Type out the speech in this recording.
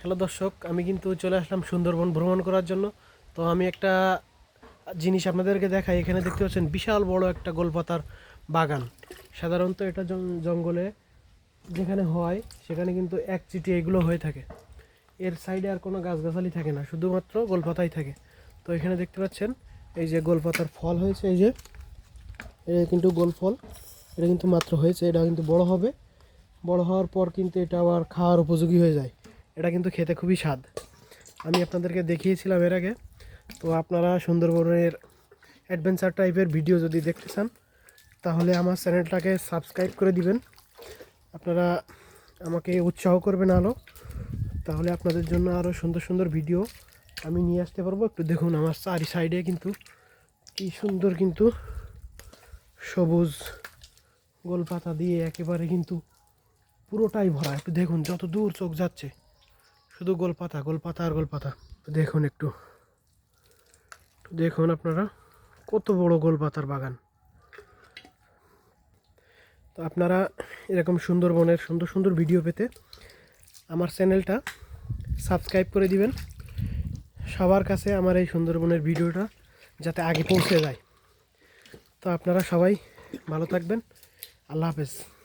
Hello দর্শক, আমি কিন্তু চলে আসলাম সুন্দরবন ভ্রমণ করার জন্য। তো আমি একটা জিনিস আপনাদেরকে দেখাই। এখানে দেখতে পাচ্ছেন বিশাল বড় একটা গোলপাতার বাগান। সাধারণত এটা জঙ্গলে যেখানে হয়, সেখানে কিন্তু এক চিটি এগুলো হয়ে থাকে। এর সাইডে আর কোনো গাছগাছালি থাকে না, শুধুমাত্র গোলপাতাই থাকে। তো এখানে দেখতে পাচ্ছেন, এই যে গোলপাতার ফল হয়েছে, এই যে এটা কিন্তু গোল ফল। এটা কিন্তু মাত্র হয়েছে, এটা কিন্তু বড় হবে। বড় হওয়ার পর কিন্তু এটা আবার খাওয়ার উপযোগী হয়ে যায়। এটা কিন্তু খেতে খুবই স্বাদ। আমি আপনাদেরকে দেখিয়েছিলাম এর আগে। তো আপনারা সুন্দরবনের অ্যাডভেঞ্চার টাইপের ভিডিও যদি দেখতে চান, তাহলে আমার চ্যানেলটাকে সাবস্ক্রাইব করে দিবেন। আপনারা আমাকে উৎসাহ করবেন আলো তাহলে আপনাদের জন্য আরও সুন্দর সুন্দর ভিডিও আমি নিয়ে আসতে পারব। একটু দেখুন আমার চারি সাইডে কিন্তু কি সুন্দর কিন্তু সবুজ গোলপাতা দিয়ে একেবারে কিন্তু পুরোটাই ভরা। একটু দেখুন যত দূর চোখ যাচ্ছে। শুধু গোলপাতা গোলপাতা আর গোলপাতা। দেখুন একটু। একটু দেখুন আপনারা, কত বড় গোলপাতার বাগান। তো আপনারা এরকম সুন্দরবনের সুন্দর সুন্দর ভিডিও পেতে আমার চ্যানেলটা সাবস্ক্রাইব করে দিবেন। সবার কাছে আমার এই সুন্দরবনের ভিডিওটা যাতে আগে পৌঁছে যায়। তো আপনারা সবাই ভালো থাকবেন। আল্লাহ হাফেজ।